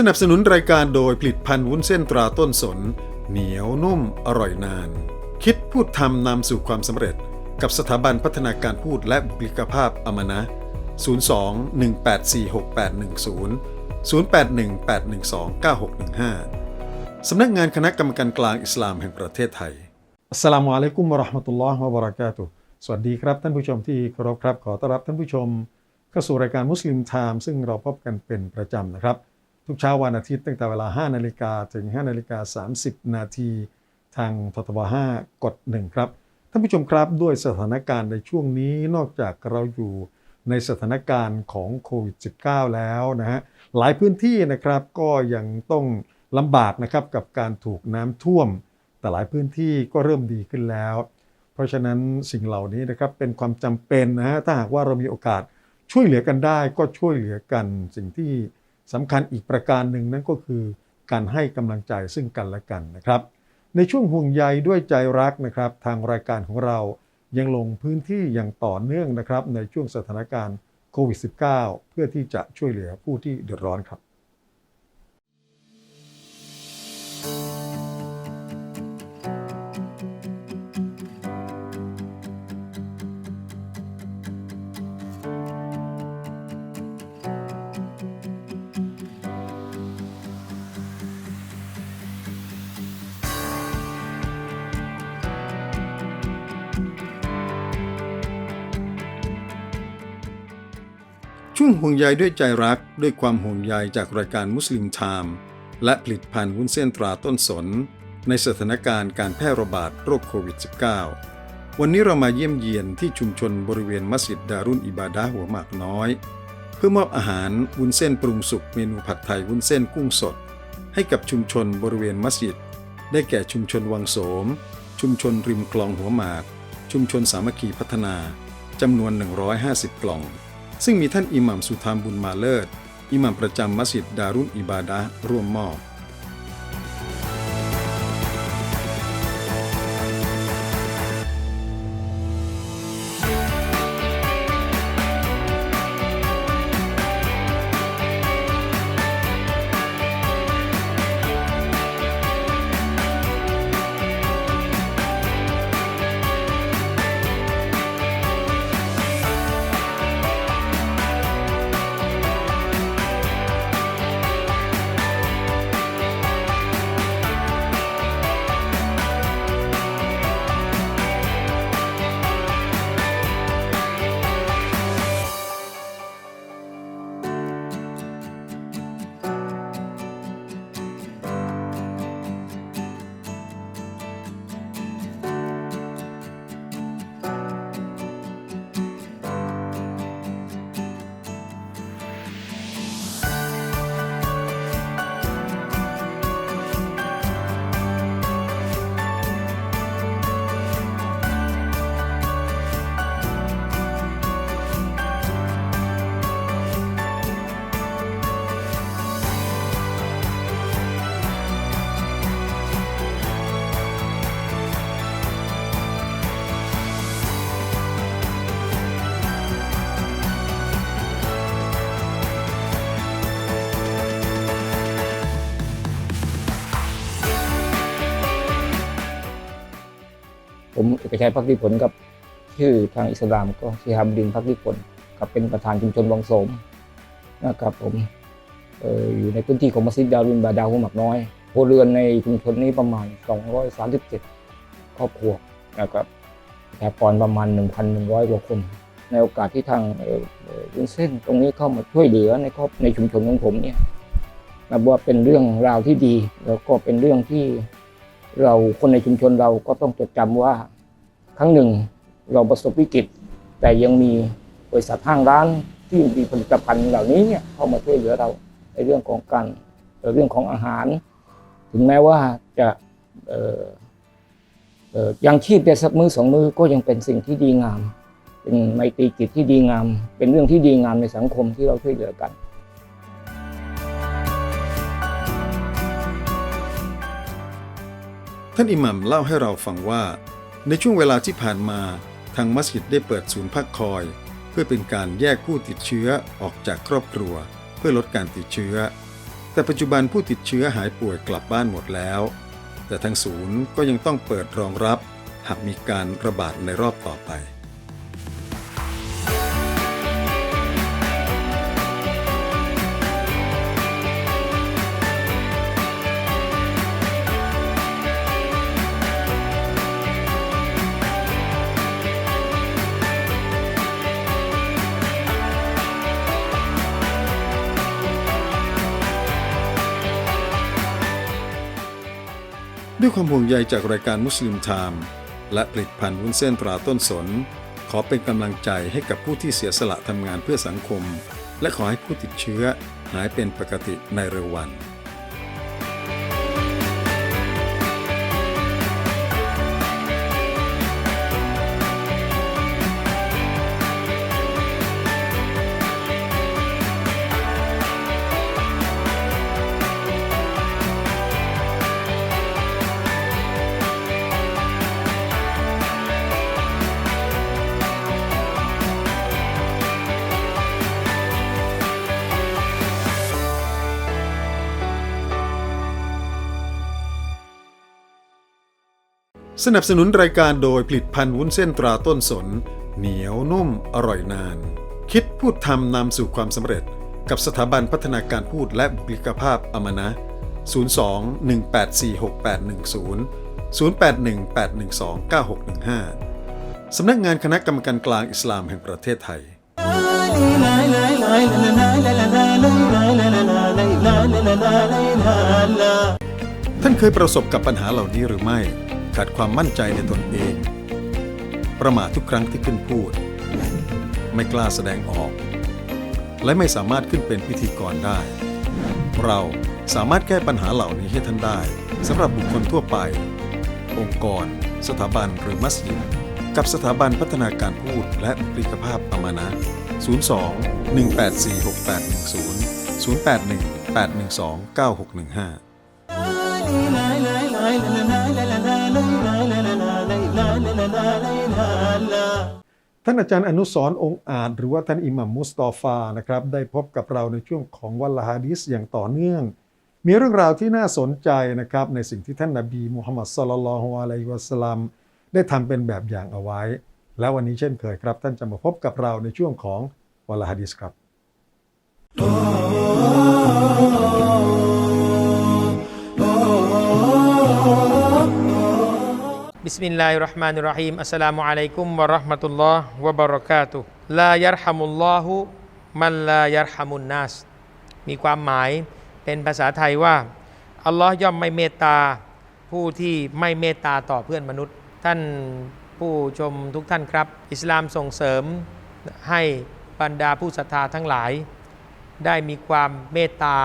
สนับสนุนรายการโดยผลิตภัณฑ์วุ้นเส้นตราต้นสน เหนียวนุ่มอร่อยนาน คิดพูดทำนำสู่ความสำเร็จ กับสถาบันพัฒนาการพูดและบุคลิกภาพอมนะ 02 1846810 0818129615 สำนักงานคณะกรรมการกลางอิสลามแห่งประเทศไทยอัสลามุอะลัยกุมวะราะห์มะตุลลอฮ์วะบะเราะกาตุสวัสดีครับ ท่านผู้ชมที่เคารพครับ ขอต้อนรับท่านผู้ชมเข้าสู่รายการมุสลิมไทม์ซึ่งเราพบกันเป็นประจำนะครับ ทุกเช้าวันอาทิตย์ตั้งแต่เวลา 5 นาฬิกาถึง 5 นาฬิกา 30 นาทีทางททบ5กด 1 ครับ ท่านผู้ชมครับด้วยสถานการณ์ในช่วงนี้นอกจากเราอยู่ในสถานการณ์ของโควิด -19 แล้วนะฮะหลายพื้นที่นะครับก็ยังต้องลำบากนะครับกับการถูกน้ำท่วม แต่หลายพื้นที่ก็เริ่มดีขึ้นแล้ว เพราะฉะนั้นสิ่งเหล่านี้นะครับเป็นความจำเป็นนะฮะถ้าหากว่าเรามีโอกาสช่วยเหลือกันได้ก็ช่วยเหลือกันสิ่งที่ สำคัญอีกประการหนึ่งนั่นก็คือการให้กำลังใจซึ่งกันและกันนะครับ ในช่วงห่วงใยด้วยใจรักนะครับ ทางรายการของเรายังลงพื้นที่อย่างต่อเนื่องนะครับ ในช่วงสถานการณ์โควิด -19 เพื่อที่จะช่วยเหลือผู้ที่เดือดร้อนครับ ช่วงห่วงใยด้วยใจรักด้วยความห่วงใยจากรายการมุสลิมไทม์และผลิตภัณฑ์วุ้นเส้นตราต้นสน ในสถานการณ์การแพร่ระบาดโรคโควิด -19 วันนี้เรามาเยี่ยมเยียนที่ชุมชนบริเวณมัสยิดดารุนอิบาดะห์หัวหมากน้อย เพื่อมอบอาหารวุ้นเส้นปรุงสุกเมนูผัดไทยวุ้นเส้นกุ้งสด ให้กับชุมชนบริเวณมัสยิด ได้แก่ชุมชนวังโสม ชุมชนริมคลองหัวหมาก ชุมชนสามัคคีพัฒนาจำนวน 150 กล่อง ซึ่งมีท่านอิหมัมสุธามบุญมาเลิศอิหมัมประจำมัสยิดดารุนอิบาดะห์ร่วมมอบ อกชัยพักดีผลกับชื่อทางอิสลามก็ชิฮาบุดินพักดีผลกับเป็นประธานชุมชนวังสมนะครับผมอยู่ในพื้นที่ของมัสยิดดารุนบาดาหุหมักน้อยครัวเรือนในชุมชนนี้ประมาณ 237 ครอบครัวนะครับประชากรประมาณ 1,100 กว่าคน ในโอกาสที่ทางวุ้นเส้นตรงนี้เข้ามาช่วยเหลือในครอบในชุมชนของผมเนี่ยนับว่าเป็นเรื่องราวที่ดี แล้วก็เป็นเรื่องที่เราคนในชุมชนเราก็ต้องจดจำว่า ครั้งหนึ่งเราประสบวิกฤต แต่ยังมีบริษัทห้างร้านที่มีผลิตภัณฑ์เหล่านี้เนี่ยเข้ามาช่วยเหลือเราในเรื่องของการเรื่องของอาหาร ถึงแม้ว่าจะยังชีพได้สักมือสองมือก็ยังเป็นสิ่งที่ดีงาม เป็นไมตรีจิตที่ดีงาม เป็นเรื่องที่ดีงามในสังคมที่เราช่วยเหลือกันท่านอิหมัมเล่าให้เราฟังว่า ในช่วงเวลาที่ผ่านมาทางมัสยิดได้เปิดศูนย์พักคอย เพื่อเป็นการแยกผู้ติดเชื้อออกจากครอบครัว เพื่อลดการติดเชื้อ แต่ปัจจุบันผู้ติดเชื้อหายป่วยกลับบ้านหมดแล้ว แต่ทางศูนย์ก็ยังต้องเปิดรองรับ หากมีการระบาดในรอบต่อไป ความห่วงใยจากรายการมุสลิมไทม์และผลิตภัณฑ์วุ้นเส้นตราต้นสน ขอเป็นกำลังใจให้กับผู้ที่เสียสละทำงานเพื่อสังคม และขอให้ผู้ติดเชื้อหายเป็นปกติในเร็ววัน สนับสนุนรายการโดยผลิตภัณฑ์วุ้นเส้นตราต้นสน เหนียวนุ่มอร่อยนาน คิดพูดทำนำสู่ความสำเร็จ กับสถาบันพัฒนาการพูดและบุคลิกภาพอมนะ 02 1846810 081 812 9615 สำนักงานคณะกรรมการกลางอิสลามแห่งประเทศไทย ท่านเคยประสบกับปัญหาเหล่านี้หรือไม่ ขาดความมั่นใจในตนเอง ประมาททุกครั้งที่ขึ้นพูด ไม่กล้าแสดงออก และไม่สามารถขึ้นเป็นพิธีกรได้ เราสามารถแก้ปัญหาเหล่านี้ให้ท่านได้สำหรับบุคคลทั่วไป องค์กร สถาบันหรือมัสยิดกับสถาบันพัฒนาการพูดและบุคลิกภาพอมานะ 02 184 6810 081 812 9615 ท่านอาจารย์อนุสรองค์อาจ หรือว่าท่านอิหมัมมุสตอฟานะครับได้พบกับเราในช่วงของวันละฮะดิษอย่างต่อเนื่อง มีเรื่องราวที่น่าสนใจนะครับในสิ่งที่ท่านนบีมุฮัมมัดสลลัลฮุอะลัยฮิวะสลัมได้ทำเป็นแบบอย่างเอาไว้ และวันนี้เช่นเคยครับ ท่านจะมาพบกับเราในช่วงของวันละฮะดิษครับ บิสมิลลาฮิรราะห์มานิรราะฮีมอัสสลามุอะลัยกุมวะราะห์มะตุลลอฮ์วะบะเราะกาตุลายัรฮามุลลอฮุมันลายัรฮามุนนัสมีความหมายเป็นภาษาไทยว่าอัลลอฮ์ย่อมไม่เมตตาผู้ที่ไม่เมตตาต่อเพื่อนมนุษย์ ท่านผู้ชมทุกท่านครับ อิสลามส่งเสริมให้บรรดาผู้ศรัทธาทั้งหลาย ได้มีความเมตตา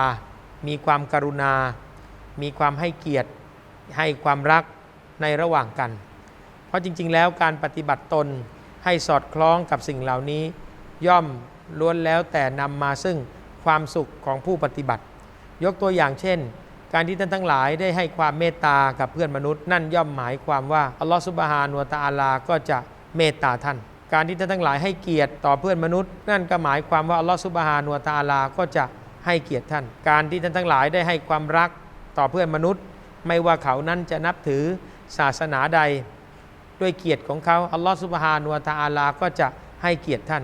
มีความกรุณา มีความให้เกียรติ ให้ความรัก ในระหว่างกัน เพราะจริง ๆ แล้วการปฏิบัติตนให้สอดคล้องกับสิ่งเหล่านี้ ย่อมล้วนแล้วแต่นำมาซึ่งความสุขของผู้ปฏิบัติ ยกตัวอย่างเช่น การที่ท่านทั้งหลายได้ให้ความเมตตากับเพื่อนมนุษย์ นั่นย่อมหมายความว่าอัลลอฮฺสุบฮานุวตะอาลาก็จะเมตตาท่าน การที่ท่านทั้งหลายให้เกียรติต่อเพื่อนมนุษย์ นั่นก็หมายความว่าอัลลอฮฺสุบฮานุวตะอาลาก็จะให้เกียรติท่าน การที่ท่านทั้งหลายได้ให้ความรักต่อเพื่อนมนุษย์ ไม่ว่าเขานั้นจะนับถือ ศาสนาใดด้วยเกียรติของเขาอัลลอฮฺสุบฮานุวะตะอาลาก็จะให้เกียรติท่าน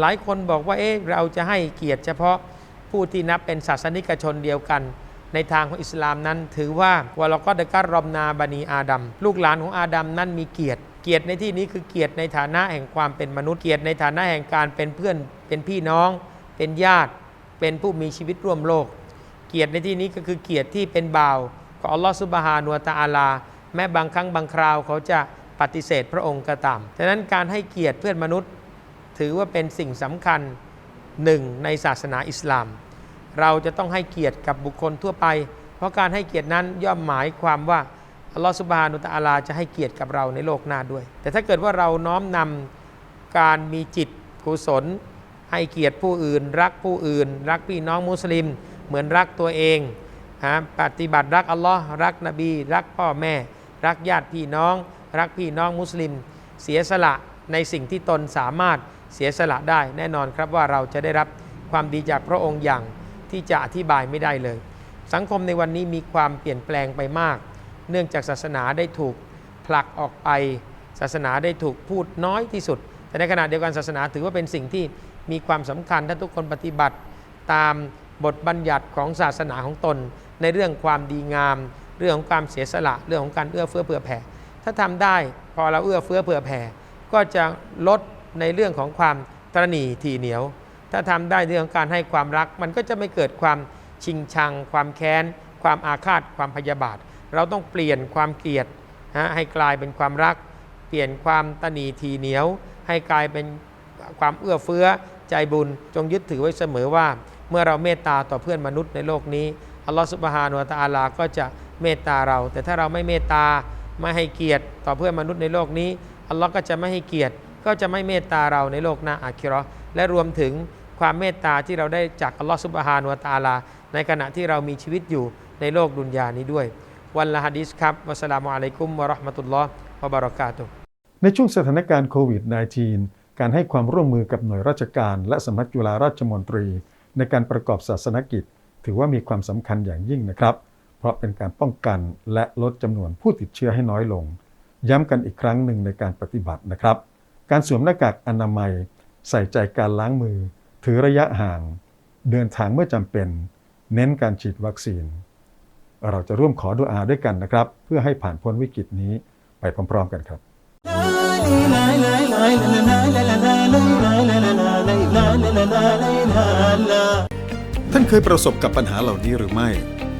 หลายคนบอกว่าเอ๊ะเราจะให้เกียรติเฉพาะผู้ที่นับเป็นศาสนิกชนเดียวกัน ในทางของอิสลามนั้น ถือว่าวะเราก็ด้การรอมนาบานีอาดัมลูกหลานของอาดัมนั้นมีเกียรติ เกียรติในที่นี้คือเกียรติในฐานะแห่งความเป็นมนุษย์เกียรติในฐานะแห่งการเป็นเพื่อนเป็นพี่น้อง เป็นญาติ เป็นผู้มีชีวิตร่วมโลก เกียรติในที่นี้ก็คือเกียรติที่เป็นบ่าวของอัลลอฮฺซุบฮานุวะตะอาลา แม้บางครั้งบางคราวเขาจะปฏิเสธพระองค์ก็ตามดังนั้นการให้เกียรติเพื่อนมนุษย์ ถือว่าเป็นสิ่งสำคัญหนึ่งในศาสนาอิสลาม เราจะต้องให้เกียรติกับบุคคลทั่วไป เพราะการให้เกียรตินั้นย่อมหมายความว่าอัลลอฮฺสุบฮานุตะอาลาจะให้เกียรติกับเราในโลกหน้าด้วย แต่ถ้าเกิดว่าเราน้อมนำการมีจิตกุศล ให้เกียรติผู้อื่น รักผู้อื่น รักพี่น้องมุสลิม เหมือนรักตัวเองฮะปฏิบัติรักอัลลอฮ์รักนบี รักพ่อแม่ รักญาติพี่น้อง รักพี่น้องมุสลิม เสียสละในสิ่งที่ตนสามารถเสียสละได้ แน่นอนครับว่าเราจะได้รับความดีจากพระองค์อย่างที่จะอธิบายไม่ได้เลย สังคมในวันนี้มีความเปลี่ยนแปลงไปมาก เนื่องจากศาสนาได้ถูกผลักออกไป ศาสนาได้ถูกพูดน้อยที่สุด แต่ในขณะเดียวกันศาสนาถือว่าเป็นสิ่งที่มีความสำคัญถ้าทุกคนปฏิบัติ ตามบทบัญญัติของศาสนาของตน ในเรื่องความดีงาม เรื่องของความเสียสละเรื่องของการเอื้อเฟื้อเผื่อแผ่ ถ้าทำได้พอเราเอื้อเฟื้อเผื่อแผ่ ก็จะลดในเรื่องของความตรณีทีเหนียว ถ้าทำได้เรื่องของการให้ความรัก มันก็จะไม่เกิดความชิงชัง ความแค้น ความอาฆาต ความพยาบาท เราต้องเปลี่ยนความเกลียดฮะให้กลายเป็นความรัก เปลี่ยนความตรณีทีเหนียว ให้กลายเป็นความเอื้อเฟื้อใจบุญจงยึดถือไว้เสมอว่า เมื่อเราเมตตาต่อเพื่อนมนุษย์ในโลกนี้อัลลอฮฺสุบฮานุวะตะอาลาก็จะ เมตตาเรา แต่ถ้าเราไม่เมตตาไม่ให้เกียรติต่อเพื่อนมนุษย์ในโลกนี้อัลลอฮ์ก็จะไม่ให้เกียรติก็จะไม่เมตตาเราในโลกหน้าอาคิราะห์และรวมถึงความเมตตาที่เราได้จากอัลลอฮฺสุบฮานุวะตาลา ในขณะที่เรามีชีวิตอยู่ในโลกดุนยานี้ด้วย วันละฮะดิษครับวัสสลามุอะลัยกุมวะราะห์มะตุลลอฮ์วะบะเรากาตุในช่วงสถานการณ์โควิด -19 การให้ความร่วมมือกับหน่วยราชการและสำนักจุฬาราชมนตรี ในการประกอบศาสนกิจ ถือว่ามีความสำคัญอย่างยิ่งนะครับ เพราะเป็นการป้องกันและลดจำนวนผู้ติดเชื้อให้น้อยลง ย้ำกันอีกครั้งหนึ่งในการปฏิบัตินะครับ การสวมหน้ากากอนามัย ใส่ใจการล้างมือ ถือระยะห่าง เดินทางเมื่อจำเป็น เน้นการฉีดวัคซีน เราจะร่วมขอดุอาด้วยกันนะครับ เพื่อให้ผ่านพ้นวิกฤตนี้ไปพร้อม ๆ กันครับ ท่านเคยประสบกับปัญหาเหล่านี้หรือไม่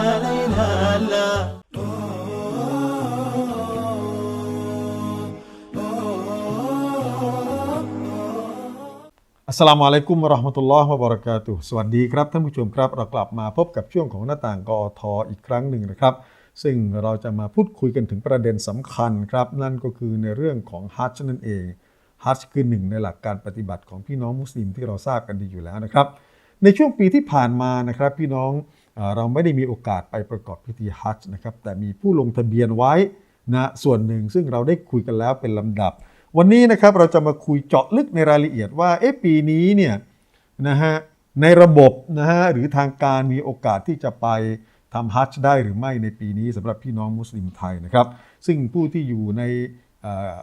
อัสสลามุอะลัยกุมวะราะห์มะตุลลอฮ์วะบะเราะกาตุฮ์สวัสดีครับท่านผู้ชมครับ เรากลับมาพบกับช่วงของหน้าต่างกอทอีกครั้งหนึ่งนะครับ ซึ่งเราจะมาพูดคุยกันถึงประเด็นสำคัญครับ นั่นก็คือในเรื่องของฮัจญ์นั่นเองฮัจญ์คือหนึ่งในหลักการปฏิบัติของพี่น้องมุสลิมที่เราทราบกันดีอยู่แล้วนะครับ ในช่วงปีที่ผ่านมานะครับ พี่น้อง เราไม่ได้มีโอกาสไปประกอบพิธีฮัจญ์นะครับแต่มีผู้ลงทะเบียนไว้นะส่วนหนึ่งซึ่งเราได้คุยกันแล้วเป็นลำดับ วันนี้นะครับเราจะมาคุยเจาะลึกในรายละเอียดว่าเอ๊ะปีนี้เนี่ยนะฮะในระบบนะฮะหรือทางการมีโอกาสที่จะไปทำฮัจญ์ได้หรือไม่ในปีนี้สำหรับพี่น้องมุสลิมไทยนะครับ ซึ่งผู้ที่อยู่ใน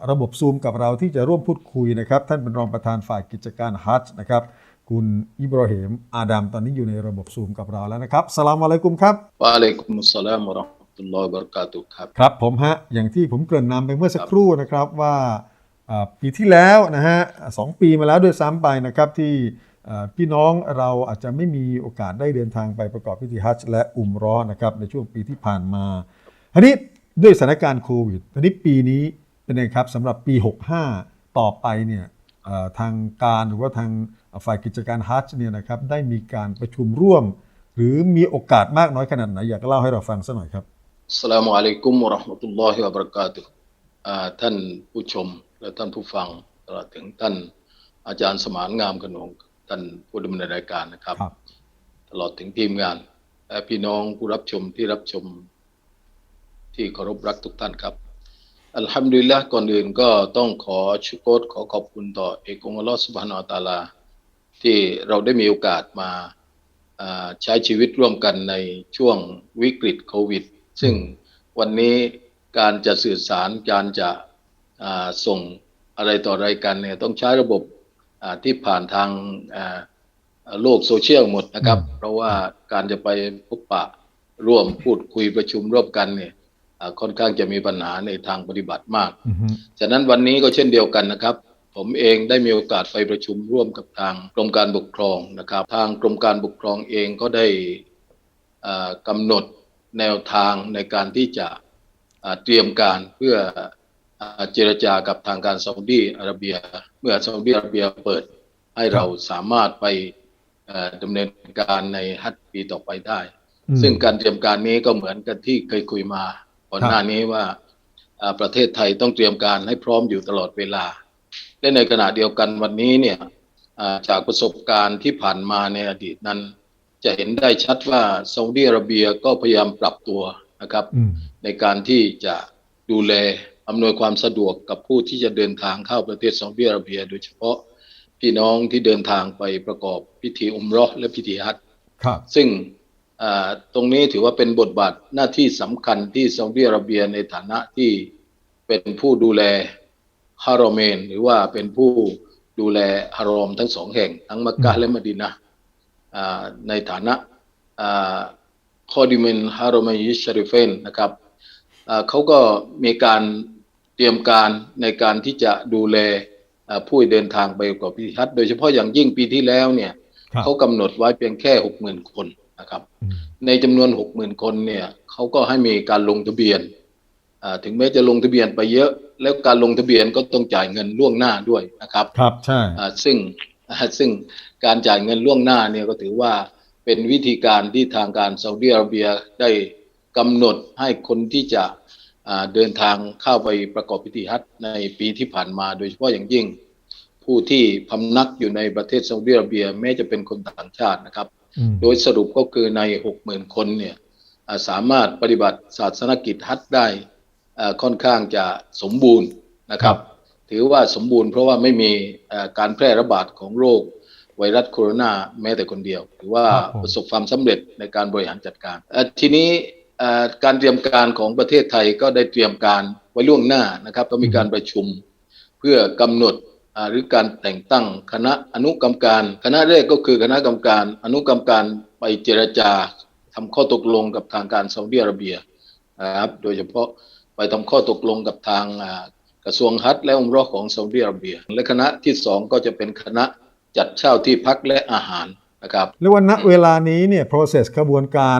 ระบบซูมกับเราที่จะร่วมพูดคุยนะครับ ท่านเป็นรองประธานฝ่ายกิจการฮัจญ์นะครับ คุณอิบราฮิมอาดัมตอนนี้อยู่ในระบบซูมกับเราแล้วนะครับสลามอะลัยกุมครับวะอะลัยกุมุสสลามวะเราะห์มะตุลลอฮ์วะบะเราะกาตุฮ์ครับครับผมฮะอย่างที่ผมเกริ่นนำไปเมื่อสักครู่นะครับว่าอ่าปีที่แล้วนะฮะสองปีมาแล้วด้วยซ้ำไปนะครับที่อ่าพี่น้องเราอาจจะไม่มีโอกาสได้เดินทางไปประกอบพิธีฮัจญ์และอุมเรอนะครับในช่วงปีที่ผ่านมาทีนี้ด้วยสถานการณ์โควิดทีนี้ปีนี้เป็นไงครับสำหรับปี 65 ต่อไปเนี่ยเอ่อ ทางการหรือว่าทางฝ่ายกิจการฮัจญ์เนี่ยนะครับได้มีการประชุมร่วม หรือมีโอกาสมากน้อยขนาดไหนอยากเล่าให้เราฟังสักหน่อยครับอัสสลามุอะลัยกุมวะเราะห์มะตุลลอฮิวะบะเราะกาตุฮ์อ่าท่านผู้ชมและท่านผู้ฟังตลอดถึงท่านอาจารย์สมานงามขนงท่านผู้ดำเนินรายการนะครับครับตลอดถึงทีมงาน และพี่น้องผู้รับชมที่รับชม ที่เคารพรักทุกท่านครับ อัลฮัมดุลิลละก่อนอื่นก็ต้องขอชุกรขอขอบคุณต่อเอกองค์ลอสุบฮานอตาลา ที่เราได้มีโอกาสมาใช้ชีวิตร่วมกันในช่วงวิกฤตโควิด ซึ่งวันนี้การจะสื่อสารการจะส่งอะไรต่ออะไรกันเนี่ยต้องใช้ระบบที่ผ่านทางโลกโซเชียลหมดนะครับ เพราะว่าการจะไปพบปะร่วมพูดคุยประชุมร่วมกันเนี่ย ค่อนข้างจะมีปัญหาในทางปฏิบัติมากอือฮึฉะนั้นวันนี้ก็เช่นเดียวกันนะครับ ผมเองได้มีโอกาสไปประชุมร่วมกับทางกรมการปกครองนะครับ ทางกรมการปกครองเองก็ได้อ่ากำหนดแนวทางในการที่จะอ่าเตรียมการเพื่ออ่าเจรจากับทางการซาอุดีอาระเบีย เมื่อซาอุดีอาระเบียเปิดให้เราสามารถไปเอ่อดำเนินการในฮัตปีต่อไปได้อืมซึ่งการเตรียมการนี้ก็เหมือนกันที่เคยคุยมา ก่อนครับหน้านี้ว่าอ่าประเทศไทยต้องเตรียมการให้พร้อมอยู่ตลอดเวลา และในขณะเดียวกันวันนี้เนี่ยอ่าจากประสบการณ์ที่ผ่านมาในอดีตนั้น จะเห็นได้ชัดว่าซาอุดีอาระเบียก็พยายามปรับตัวนะครับอืมในการที่จะดูแลอำนวยความสะดวกกับผู้ที่จะเดินทางเข้าประเทศซาอุดิอาระเบีย โดยเฉพาะพี่น้องที่เดินทางไปประกอบพิธีอุมเราะห์และพิธีฮัจญ์ครับซึ่งอ่า ตรงนี้ถือว่าเป็นบทบาทหน้าที่สำคัญที่ซาอุดิอาระเบียในฐานะที่เป็นผู้ดูแลฮารอเมน หรือว่าเป็นผู้ดูแลฮารอมทั้งสองแห่ง ทั้งมักกะฮ์และมะดีนะห์อ่าในฐานะอ่าคอดิมินฮารอมยิชริเฟนนะครับอ่าเขาก็มีการเตรียมการในการที่จะดูแลอ่าผู้เดินทางไปประกอบพิธีฮัจญ์โดยเฉพาะอย่างยิ่งปีที่แล้วเนี่ยครับเขากำหนดไว้เพียงแค่หกหมื่นคน นะครับอืมในจำนวนหกหมื่นคนเนี่ยเขาก็ให้มีการลงทะเบียนอ่าถึงแม้จะลงทะเบียนไปเยอะ แล้วการลงทะเบียนก็ต้องจ่ายเงินล่วงหน้าด้วยนะครับ ครับใช่อ่าซึ่งอ่าซึ่งการจ่ายเงินล่วงหน้าเนี่ยก็ถือว่าเป็นวิธีการที่ทางการซาอุดิอาระเบียได้กำหนดให้คนที่จะอ่าเดินทางเข้าไปประกอบพิธีฮัจญ์ในปีที่ผ่านมา โดยเฉพาะอย่างยิ่ง ผู้ที่พำนักอยู่ในประเทศซาอุดิอาระเบียแม้จะเป็นคนต่างชาตินะครับอืม โดยสรุปก็คือใน 60,000 คนเนี่ยอ่าสามารถปฏิบัติศาสนกิจฮัจญ์ได้อ่าค่อนข้างจะสมบูรณ์นะครับ ถือว่าสมบูรณ์เพราะว่าไม่มีอ่าการแพร่ระบาดของโรคไวรัสโคโรนาแม้แต่คนเดียว ถือว่าครับผมประสบความสำเร็จในการบริหารจัดการอ่าทีนี้อ่าการเตรียมการของประเทศไทยก็ได้เตรียมการไว้ล่วงหน้านะครับ ก็มีการประชุมเพื่อกำหนดอ่า หรือการแต่งตั้งคณะอนุกรรมการ คณะแรกก็คือคณะกรรมการ อนุกรรมการไปเจรจาทำข้อตกลงกับทางการซาอุดิอาระเบียนะครับโดยเฉพาะไปทำข้อตกลงกับทางอ่ากระทรวงฮัจญ์และอุมเราะห์ของซาอุดิอาระเบีย และคณะที่สองก็จะเป็นคณะจัดเช่าที่พักและอาหารนะครับเรียกว่าณเวลานี้เนี่ย process กระบวนการ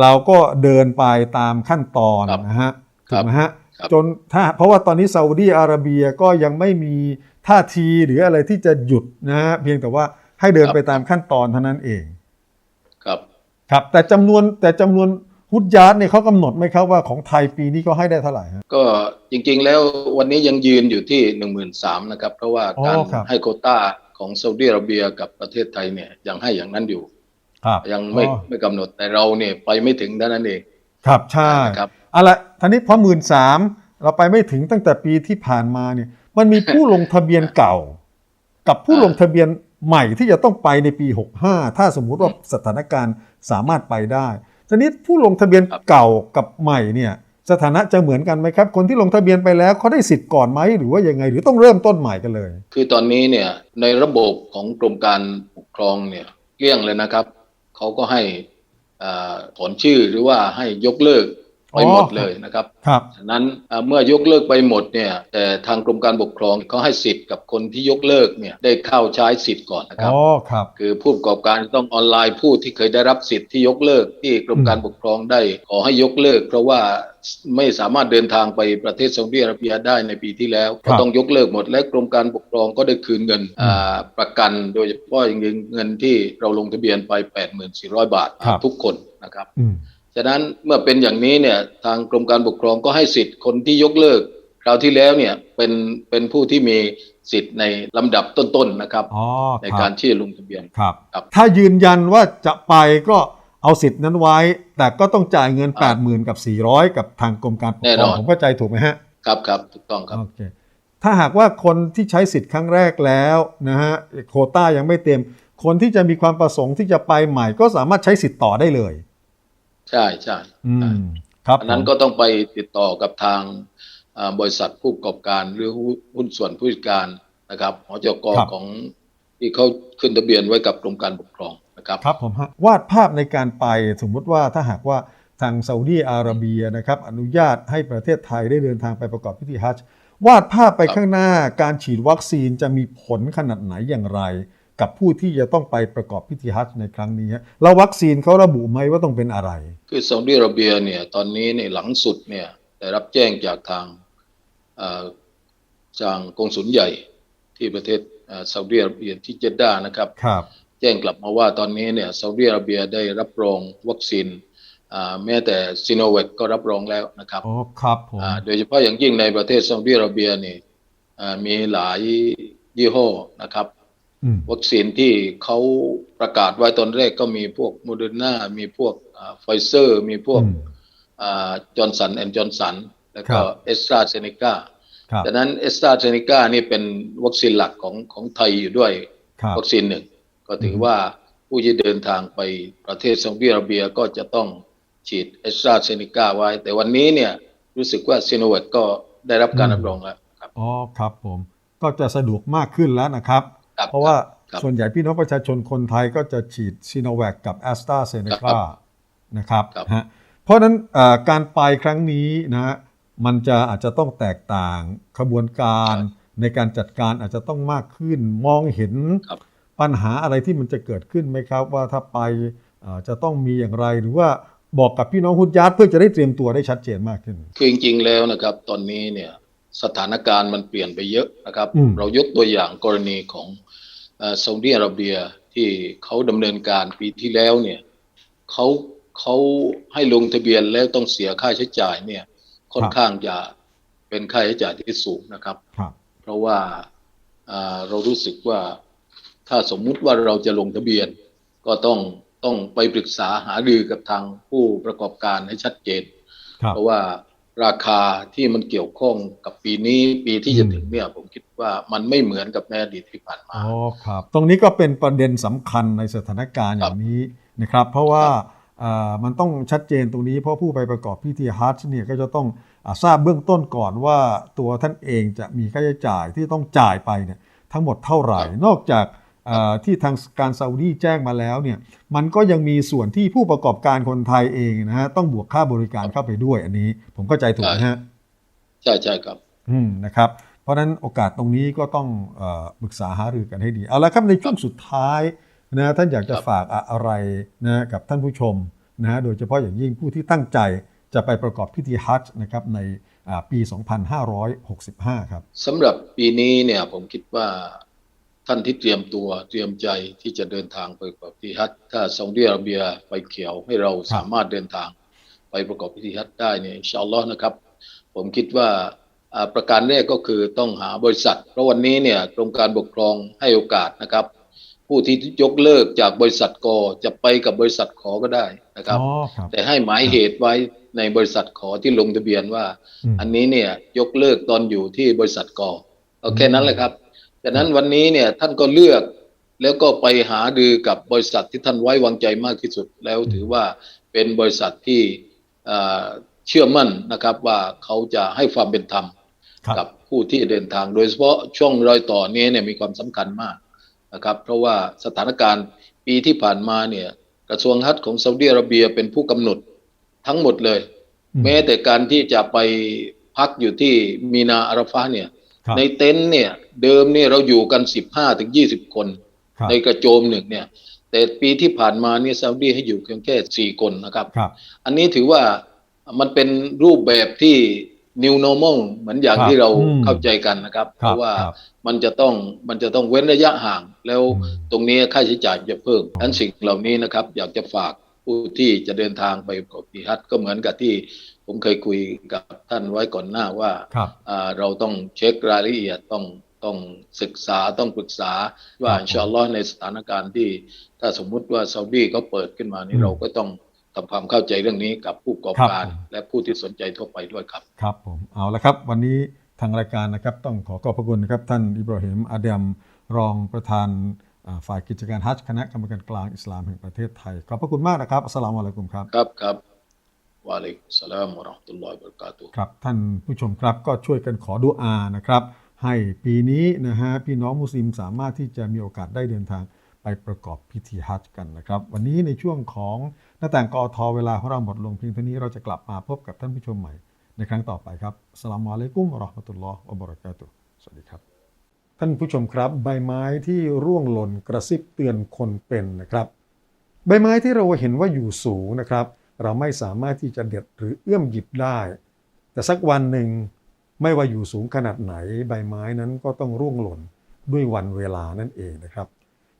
เราก็เดินไปตามขั้นตอนครับนะฮะครัถูบกไหมฮะครับ จนถ้าเพราะว่าตอนนี้ซาอุดีอาระเบียก็ยังไม่มีท่าทีหรืออะไรที่จะหยุดนะฮะเพียงแต่ว่าให้เดินไปตามขั้นตอนเท่านั้นเอง ครับครับ แต่จำนวนแต่จำนวนฮุดยาร์ดเนี่ยเขากำหนดไหมครับว่าของไทยปีนี้ก็ให้ได้เท่าไหร่ฮะก็จริงๆแล้ววันนี้ยังยืนอยู่ที่หนึ่งหมื่นสามนะครับ เพราะว่าการอ๋อครับให้โควต้าของซาอุดิอาระเบียกับประเทศไทยเนี่ยยังให้อย่างนั้นอยู่ครับยังไม่อ๋อไม่กำหนดแต่เราเนี่ยไปไม่ถึงเท่านั้นเอง ครับใช่นะครับ เอาละทีนี้พอหมื่นสามเราไปไม่ถึงตั้งแต่ปีที่ผ่านมาเนี่ย มันมีผู้ลงทะเบียนเก่า กับผู้ลงทะเบียนใหม่ที่จะต้องไปในปี 65 ถ้าสมมุติว่าสถานการณ์สามารถไปได้ทีนี้ผู้ลงทะเบียนเก่ากับใหม่เนี่ยสถานะจะเหมือนกันไหมครับ คนที่ลงทะเบียนไปแล้วเขาได้สิทธิ์ก่อนไหมหรือว่ายังไง หรือต้องเริ่มต้นใหม่กันเลย คือตอนนี้เนี่ยในระบบของกรมการปกครองเนี่ยเกลี้ยงเลยนะครับเขาก็ให้อ่าถอนชื่อหรือว่าให้ยกเลิก ไปหมดอ๋อเลยนะครับครับฉะนั้นอ่าเมื่อยกเลิกไปหมดเนี่ยแต่ทางกรมการปกครองเขาให้สิทธิ์กับคนที่ยกเลิกเนี่ยได้เข้าใช้สิทธิ์ก่อนนะครับอ๋อครับ คือผู้ประกอบการต้องออนไลน์ผู้ที่เคยได้รับสิทธิ์ที่ยกเลิกที่กรมการปกครองได้ขอให้ยกเลิก เพราะว่าไม่สามารถเดินทางไปประเทศซาอุดิอาระเบียได้ในปีที่แล้วครัก็บต้องยกเลิกหมด และกรมการปกครองก็ได้คืนเงินอ่าประกันโดยเฉพาะอย่างยิ่งเงินที่เราลงทะเบียนไป 84,000 บาทครับทุกคนนะครับอืม ฉะนั้นเมื่อเป็นอย่างนี้เนี่ยทางกรมการปกครองก็ให้สิทธิ์คนที่ยกเลิกคราวที่แล้วเนี่ยเป็นเป็นผู้ที่มีสิทธิ์ในลำดับต้นๆนะครับอ๋อในคการับรที่จะลงทะเบียนครับครับ ถ้ายืนยันว่าจะไปก็เอาสิทธิ์นั้นไว้ แต่ก็ต้องจ่ายเงินครับ80,000 กับ 400 กับทางกรมการปกแน่ครนองอนผมเข้าใจถูกไหมฮะ ครับครับถูกต้องครับโอเคถ้าหากว่าคนที่ใช้สิทธิ์ครั้งแรกแล้วนะฮะโควต้ายังไม่เต็ม คนที่จะมีความประสงค์ที่จะไปใหม่ก็สามารถใช้สิทธิ์ต่อได้เลย ใช่ใช่อืมครับอันนั้นผมก็ต้องไปติดต่อกับทางอ่าบริษัทผู้ประกอบการหรือหุ้นส่วนผู้จัดการนะครับหจกของที่เขาขึ้นทะเบียนไว้กับกรมการปกครองนะครับครับผมฮะวาดภาพในการไปสมมุติว่าถ้าหากว่าทางซาอุดีอาระเบียนะครับอนุญาตให้ประเทศไทยได้เดินทางไปประกอบพิธีฮัจญ์วาดภาพไปครับข้างหน้าการฉีดวัคซีนจะมีผลขนาดไหนอย่างไร กับผู้ที่จะต้องไปประกอบพิธีฮัจญ์ในครั้งนี้ฮะแล้ววัคซีนเขาระบุไหมว่าต้องเป็นอะไร คือซาอุดิอาระเบียเนี่ยตอนนี้เนี่ยหลังสุดเนี่ยได้รับแจ้งจากทางเอ่อจางกงสุลใหญ่ที่ประเทศเอ่อซาอุดิอาระเบียที่เจดดานะครับครับแจ้งกลับมาว่าตอนนี้เนี่ยซาอุดิอาระเบียได้รับรองวัคซีนอ่าแม้แต่ซีโนแวคก็รับรองแล้วนะครับอ๋อครับผมอ่าโดยเฉพาะอย่างยิ่งในประเทศซาอุดิอาระเบียนี่อ่ามีหลายยี่ห้อนะครับอืม วัคซีนที่เขาประกาศไว้ตอนแรกก็มีพวกโมเดอร์นามีพวกไฟเซอร์ มีพวกอืมจอร์นสันแอนด์จอร์นสันแล้วก็ครับเอสตราเซเนกาครับดังนั้นเอสตราเซเนกานี่เป็นวัคซีนหลักของของไทยอยู่ด้วยครับวัคซีนหนึ่ง ก็ถืออืมว่าผู้ที่เดินทางไปประเทศซาอุดิอาระเบียก็จะต้องฉีดเอสตราเซเนกาไว้ แต่วันนี้เนี่ยรู้สึกว่าซีโนแวคก็ได้รับการรับรองแล้วครับอ๋อครับผม ก็จะสะดวกมากขึ้นแล้วนะครับครับ เพราะว่าครับส่วนใหญ่พี่น้องประชาชนคนไทยก็จะฉีดซีโนแวคกับแอสตราเซเนครักาบนะครับครับฮะเพราะฉะนั้นเอ่อการไปครั้งนี้นะฮะมันจะอาจจะต้องแตกต่างขบวนการในการจัดการอาจจะต้องมากขึ้นมองเห็นครับปัญหาอะไรที่มันจะเกิดขึ้นไหมครับ ว่าถ้าไปเอ่อจะต้องมีอย่างไรหรือว่าบอกกับพี่น้องฮุดยาร์ดเพื่อจะได้เตรียมตัวได้ชัดเจนมากขึ้น คือจริงๆแล้วนะครับ ตอนนี้เนี่ย สถานการณ์มันเปลี่ยนไปเยอะนะครับอืมเรายกตัวอย่างกรณีของเอ่อซาอุดิอาระเบียที่เขาดำเนินการปีที่แล้วเนี่ยเขาเขาให้ลงทะเบียนแล้วต้องเสียค่าใช้จ่ายเนี่ยค่อนข้างจะเป็นค่าใช้จ่ายที่สูงนะครับครับเพราะว่าอ่าเรารู้สึกว่าถ้าสมมุติว่าเราจะลงทะเบียน ก็ต้องต้องไปปรึกษาหารือกับทางผู้ประกอบการให้ชัดเจนครับเพราะว่า ราคาที่มันเกี่ยวข้องกับปีนี้ปีที่จะอืมถึงเนี่ยผมคิดว่ามันไม่เหมือนกับในอดีตที่ผ่านมาอ๋อครับ ตรงนี้ก็เป็นประเด็นสำคัญในสถานการณ์อครับย่างนี้นะครับ เพราะว่าอ่ามันต้องชัดเจนตรงนี้เพราะผู้ไปประกอบพิธีฮัจญ์เนี่ยก็จะต้องอาทราบเบื้องต้นก่อนว่าตัวท่านเองจะมีค่าใช้จ่ายที่ต้องจ่ายไปเนี่ยทั้งหมดเท่าไหร่ นอกจากอ่า ที่ทางการซาอุดีแจ้งมาแล้วเนี่ยมันก็ยังมีส่วนที่ผู้ประกอบการคนไทยเองนะฮะต้องบวกค่าบริการเข้าไปด้วยอันนี้ ผมเข้าใจถูกไหมฮะใช่ใช่ครับ อืมนะครับ เพราะฉะนั้นโอกาสตรงนี้ก็ต้องเออปรึกษาหารือกันให้ดี เอาละครับในช่วงสุดท้ายนะท่านอยากจะครับฝากอะไรนะกับท่านผู้ชมนะโดยเฉพาะอย่างยิ่งผู้ที่ตั้งใจจะไปประกอบพิธีฮัจญ์นะครับในอ่าปี 2565 ครับสำหรับปีนี้เนี่ยผมคิดว่า ท่านที่เตรียมตัวเตรียมใจที่จะเดินทางไปประกอบพิธีฮัจญ์ถ้าซาอุดิอาระเบียไปเขียวให้เราสามารถเดินทางไปประกอบพิธีฮัจญ์ได้เนี่ยอินชาอัลลอฮ์นะครับ ผมคิดว่าอ่าประการแรกก็คือต้องหาบริษัท เพราะวันนี้เนี่ยกรมการปกครองให้โอกาสนะครับ ผู้ที่ยกเลิกจากบริษัทกจะไปกับบริษัทขอก็ได้นะครับอ๋อครับ แต่ให้หมายเหตุไว้ในบริษัทขอที่ลงทะเบียนว่าอืมอันนี้เนี่ยยกเลิกตอนอยู่ที่บริษัทกอเอาแค่นั้นแหละครับ ดังนั้นวันนี้เนี่ยท่านก็เลือกแล้วก็ไปหาดือกับบริษัทที่ท่านไว้วางใจมากที่สุด แล้วถือว่าเป็นบริษัทที่อ่าเชื่อมั่นนะครับว่าเขาจะให้ความเป็นธรรมครับกับผู้ที่เดินทาง โดยเฉพาะช่วงรอยต่อนี้เนี่ยมีความสำคัญมากนะครับ เพราะว่าสถานการณ์ปีที่ผ่านมาเนี่ยกระทรวงฮัจญ์ของซาอุดิอาระเบียเป็นผู้กำหนดทั้งหมดเลยอืมแม้แต่การที่จะไปพักอยู่ที่มีนาอาราฟาเนี่ยครับ ในเต็นท์เนี่ย เดิมเนี่ยเราอยู่กัน15ถึง20คนครับในกระโจมหนึ่งเนี่ย แต่ปีที่ผ่านมาเนี่ยซาอุดีให้อยู่เพียงแค่4คนนะครับครับอันนี้ถือว่ามันเป็นรูปแบบที่ new normal เหมือนอย่างครับที่เราอืมเข้าใจกันนะครับครับเพราะว่าครับมันจะต้องมันจะต้องเว้นระยะห่าง แล้วอืมตรงนี้ค่าใช้จ่ายจะเพิ่มดังนั้นสิ่งเหล่านี้นะครับ อยากจะฝากผู้ที่จะเดินทางไปประกอบพิธีฮัจญ์ก็เหมือนกับที่ ผมเคยคุยกับท่านไว้ก่อนหน้าว่าครับอ่าเราต้องเช็ครายละเอียดต้องต้องศึกษาต้องปรึกษาว่าครับอินชาอัลลอฮ์ในสถานการณ์ที่ถ้าสมมุติว่าซาอุดีเขาเปิดขึ้นมาอืนี่มเราก็ต้องทำความเข้าใจเรื่องนี้กับผู้ประกอบครับการผมและผู้ที่สนใจทั่วไปด้วยครับ ครับผมเอาละครับ วันนี้ทางรายการนะครับต้องขอขอบพระคุณนะครับท่านอิบราฮิมอาดัมรองประธานอ่าฝ่ายกิจการฮัจญ์คณะกรรมการกลางอิสลามแห่งประเทศไทย ขอบพระคุณมากนะครับอัสสลามุอะลัยกุมครับ ครับครับ วะอะลัยกุสลามวะราะห์มตุลลอฮิวะบะเราะกาตุครับท่านผู้ชมครับก็ช่วยกันขอดุอานะครับ ให้ปีนี้นะฮะพี่น้องมุสลิมสามารถที่จะมีโอกาสได้เดินทางไปประกอบพิธีฮัจญ์กันนะครับ วันนี้ในช่วงของหน้าต่างกอทอเวลาของเราหมดลงเพียงเท่านี้เราจะกลับมาพบกับท่านผู้ชมใหม่ ในครั้งต่อไปครับสลามุอะลัยกุมวะเราะห์มะตุลลอฮ์วะบรกาตุสวัสดีครับ ท่านผู้ชมครับใบไม้ที่ร่วงหล่นกระซิบเตือนคนเป็นนะครับ ใบไม้ที่เราเห็นว่าอยู่สูงนะครับ เราไม่สามารถที่จะเด็ดหรือเอื้อมหยิบได้ แต่สักวันหนึ่งไม่ว่าอยู่สูงขนาดไหนใบไม้นั้นก็ต้องร่วงหล่นด้วยวันเวลานั่นเองนะครับ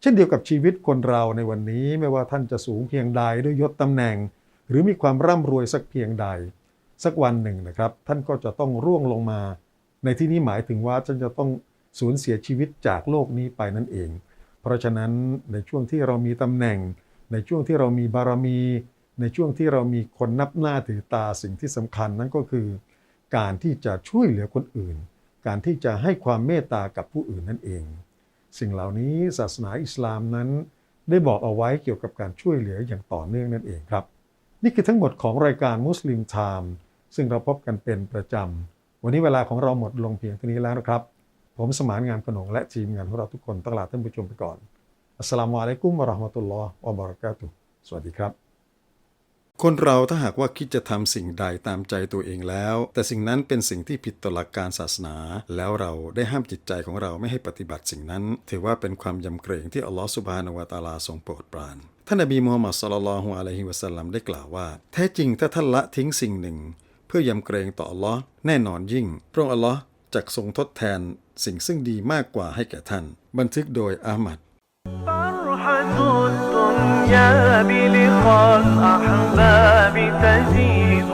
เช่นเดียวกับชีวิตคนเราในวันนี้ไม่ว่าท่านจะสูงเพียงใดด้วยยศตำแหน่ง หรือมีความร่ำรวยสักเพียงใด สักวันหนึ่งนะครับ ท่านก็จะต้องร่วงลงมา ในที่นี้หมายถึงว่าท่านจะต้องสูญเสียชีวิตจากโลกนี้ไปนั่นเอง เพราะฉะนั้นในช่วงที่เรามีตำแหน่ง ในช่วงที่เรามีบารมี ในช่วงที่เรามีคนนับหน้าถือตาสิ่งที่สำคัญนั้นก็คือ การที่จะช่วยเหลือคนอื่น การที่จะให้ความเมตตากับผู้อื่นนั่นเอง สิ่งเหล่านี้ศาสนาอิสลามนั้น ได้บอกเอาไว้เกี่ยวกับการช่วยเหลืออย่างต่อเนื่องนั่นเองครับ นี่คือทั้งหมดของรายการมุสลิมไทม์ซึ่งเราพบกันเป็นประจำวันนี้เวลาของเราหมดลงเพียงเท่านี้แล้วนะครับ ผมสมานงานขนงและทีมงานของเราทุกคนต้องลาท่านผู้ชมไปก่อนอัสสลามุอะลัยกุมวะราะห์มะตุลลอฮ์วะบะเราะกาตุฮ์สวัสดีครับ คนเราถ้าหากว่าคิดจะทำสิ่งใดตามใจตัวเองแล้ว แต่สิ่งนั้นเป็นสิ่งที่ผิดต่อหลักการศาสนา แล้วเราได้ห้ามจิตใจของเราไม่ให้ปฏิบัติสิ่งนั้น ถือว่าเป็นความยำเกรงที่อัลลอฮฺสุบฮานาวะตาลาทรงโปรดปรานท่านนบีมูฮัมมัดศ็อลลัลฮุอะลัยฮิวะสัลลัมได้กล่าวว่า แท้จริงถ้าท่านละทิ้งสิ่งหนึ่ง เพื่อยำเกรงต่ออัลลอฮ์แน่นอนยิ่งพระองค์อัลลอฮ์จะทรงทดแทนสิ่งซึ่งดีมากกว่าให้แก่ท่าน บันทึกโดยอามัด فرحة الدنيا بلقاء الأحباب تزيد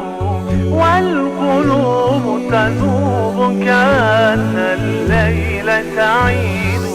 والقلوب تذوب كأن الليل تعيد